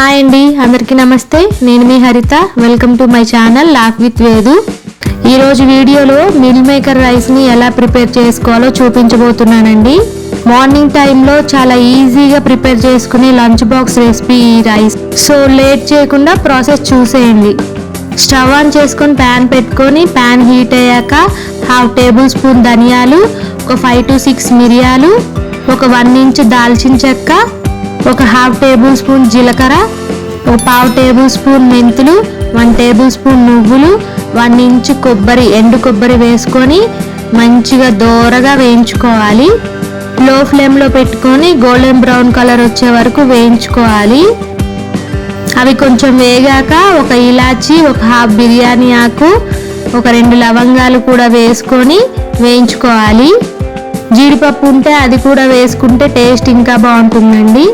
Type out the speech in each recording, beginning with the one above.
Hi అండి అందరికీ నమస్తే. నేను మీ Haritha. Welcome to my channel lock with Vedu ఈరోజు వీడియోలో మిల్ మేకర్ రైస్ని ఎలా ప్రిపేర్ చేసుకోవాలో చూపించబోతున్నానండి. మార్నింగ్ టైంలో చాలా ఈజీగా ప్రిపేర్ చేసుకునే లంచ్ బాక్స్ రెసిపీ ఈ రైస్ సో లేట్ చేయకుండా ప్రాసెస్ చూసేయండి. స్టవ్ ఆన్ చేసుకొని ప్యాన్ పెట్టుకొని ప్యాన్ హీట్ అయ్యాక హాఫ్ టేబుల్ స్పూన్ ధనియాలు ఒక ఫైవ్ టు సిక్స్ మిరియాలు ఒక వన్ ఇంచ్ దాల్చిన చెక్క ఒక హాఫ్ టేబుల్ స్పూన్ జీలకర్ర ఒక పావు టేబుల్ స్పూన్ మెంతులు వన్ టేబుల్ స్పూన్ నువ్వులు వన్ ఇంచ్ కొబ్బరి ఎండు కొబ్బరి వేసుకొని మంచిగా దోరగా వేయించుకోవాలి. లో ఫ్లేమ్లో పెట్టుకొని గోల్డెన్ బ్రౌన్ కలర్ వచ్చే వరకు వేయించుకోవాలి. అవి కొంచెం వేగాక ఒక ఇలాచి ఒక హాఫ్ బిర్యానీ ఆకు ఒక రెండు లవంగాలు కూడా వేసుకొని వేయించుకోవాలి. జీడిపప్పు ఉంటే అది కూడా వేసుకుంటే టేస్ట్ ఇంకా బాగుంటుందండి.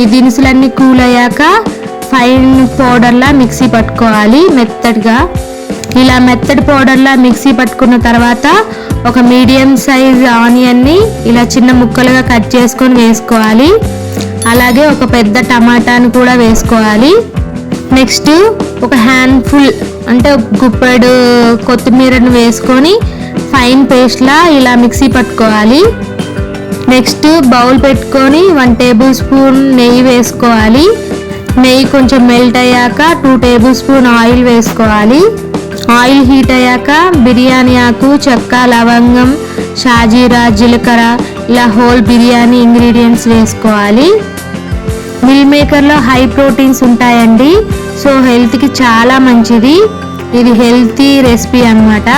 ఈ దినుసులన్నీ కూల్ అయ్యాక ఫైన్ పౌడర్లా మిక్సీ పట్టుకోవాలి మెత్తడిగా. ఇలా మెత్తడి పౌడర్లా మిక్సీ పట్టుకున్న తర్వాత ఒక మీడియం సైజ్ ఆనియన్ని ఇలా చిన్న ముక్కలుగా కట్ చేసుకొని వేసుకోవాలి. అలాగే ఒక పెద్ద టమాటాని కూడా వేసుకోవాలి. నెక్స్ట్ ఒక హ్యాండ్ఫుల్ అంటే గుప్పెడు కొత్తిమీరను వేసుకొని ఫైన్ పేస్ట్లా ఇలా మిక్సీ పట్టుకోవాలి. నెక్స్ట్ బౌల్ పెట్టుకొని వన్ టేబుల్ స్పూన్ నెయ్యి వేసుకోవాలి. నెయ్యి కొంచెం మెల్ట్ అయ్యాక టూ టేబుల్ స్పూన్ ఆయిల్ వేసుకోవాలి. ఆయిల్ హీట్ అయ్యాక బిర్యానీ ఆకు చెక్క లవంగం షాజీరా జీలకర్ర ఇలా హోల్ బిర్యానీ ఇంగ్రీడియంట్స్ వేసుకోవాలి. మిల్ మేకర్లో హై ప్రోటీన్స్ ఉంటాయండి. సో హెల్త్కి చాలా మంచిది. ఇది హెల్తీ రెసిపీ అన్నమాట.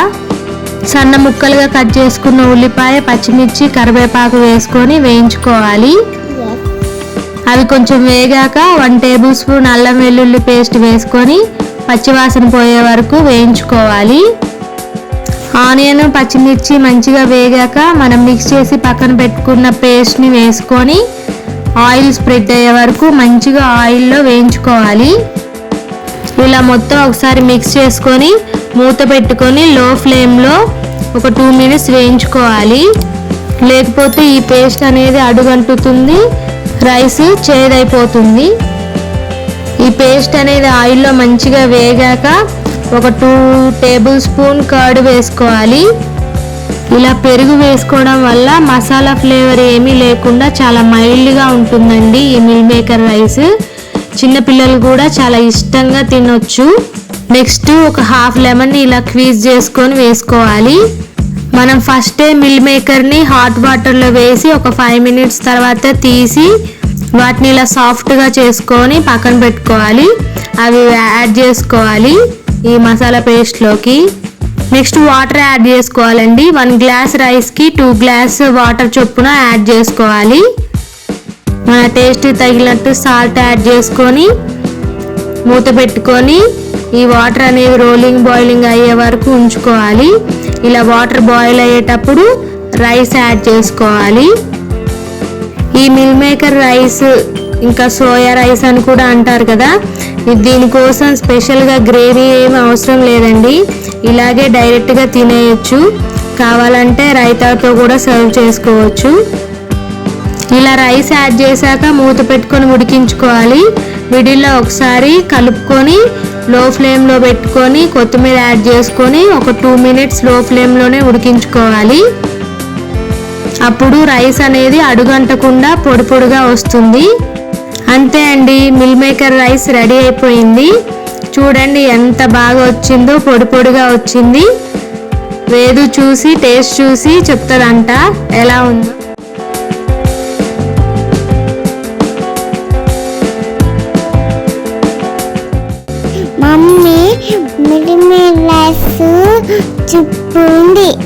సన్న ముక్కలుగా కట్ చేసుకున్న ఉల్లిపాయ పచ్చిమిర్చి కరివేపాకు వేసుకొని వేయించుకోవాలి. అవి కొంచెం వేగాక వన్ టేబుల్ స్పూన్ అల్లం వెల్లుల్లి పేస్ట్ వేసుకొని పచ్చివాసన పోయే వరకు వేయించుకోవాలి. ఆనియన్ పచ్చిమిర్చి మంచిగా వేగాక మనం మిక్స్ చేసి పక్కన పెట్టుకున్న పేస్ట్ని వేసుకొని ఆయిల్ స్ప్రెడ్ అయ్యే వరకు మంచిగా ఆయిల్లో వేయించుకోవాలి. ఇలా మొత్తం ఒకసారి మిక్స్ చేసుకొని మూత పెట్టుకొని లో ఫ్లేమ్లో ఒక టూ మినిట్స్ వేయించుకోవాలి. లేకపోతే ఈ పేస్ట్ అనేది అడుగంటుతుంది రైస్ చేదైపోతుంది. ఈ పేస్ట్ అనేది ఆయిల్లో మంచిగా వేగాక ఒక టూ టేబుల్ స్పూన్ కర్డ్ వేసుకోవాలి. ఇలా పెరుగు వేసుకోవడం వల్ల మసాలా ఫ్లేవర్ ఏమీ లేకుండా చాలా మైల్డ్గా ఉంటుందండి ఈ మిల్ మేకర్ రైస్ చిన్నపిల్లలు కూడా చాలా ఇష్టంగా తినొచ్చు. నెక్స్ట్ ఒక హాఫ్ లెమన్ ఇలా క్వీజ్ చేసుకొని వేసుకోవాలి. మనం ఫస్టే మిల్ మేకర్ని హాట్ వాటర్లో వేసి ఒక ఫైవ్ మినిట్స్ తర్వాత తీసి వాటిని ఇలా సాఫ్ట్గా చేసుకొని పక్కన పెట్టుకోవాలి. అవి యాడ్ చేసుకోవాలి ఈ మసాలా పేస్ట్లోకి నెక్స్ట్ వాటర్ యాడ్ చేసుకోవాలండి. వన్ గ్లాస్ రైస్కి టూ గ్లాస్ వాటర్ చొప్పున యాడ్ చేసుకోవాలి. మన టేస్ట్ తగినట్టు సాల్ట్ యాడ్ చేసుకొని మూత పెట్టుకొని ఈ వాటర్ అనేది రోలింగ్ బాయిలింగ్ అయ్యే వరకు ఉంచుకోవాలి. ఇలా వాటర్ బాయిల్ అయ్యేటప్పుడు రైస్ యాడ్ చేసుకోవాలి. ఈ మిల్ మేకర్ రైస్ ఇంకా సోయా రైస్ అని కూడా అంటారు కదా. దీనికోసం స్పెషల్గా గ్రేవీ ఏమి అవసరం లేదండి. ఇలాగే డైరెక్ట్గా తినేయచ్చు. కావాలంటే రైతాతో కూడా సర్వ్ చేసుకోవచ్చు. ఇలా రైస్ యాడ్ చేశాక మూత పెట్టుకొని ఉడికించుకోవాలి. మిడిల్లో ఒకసారి కలుపుకొని లో ఫ్లేమ్లో పెట్టుకొని కొత్తిమీర యాడ్ చేసుకొని ఒక టూ మినిట్స్లో ఫ్లేమ్లోనే ఉడికించుకోవాలి. అప్పుడు రైస్ అనేది అడుగంటకుండా పొడి పొడిగా వస్తుంది. అంతే అండి మిల్ మేకర్ రైస్ రెడీ అయిపోయింది. చూడండి ఎంత బాగా వచ్చిందో పొడి పొడిగా వచ్చింది. వేదు చూసి టేస్ట్ చూసి చెప్తుందంట ఎలా ఉందో. to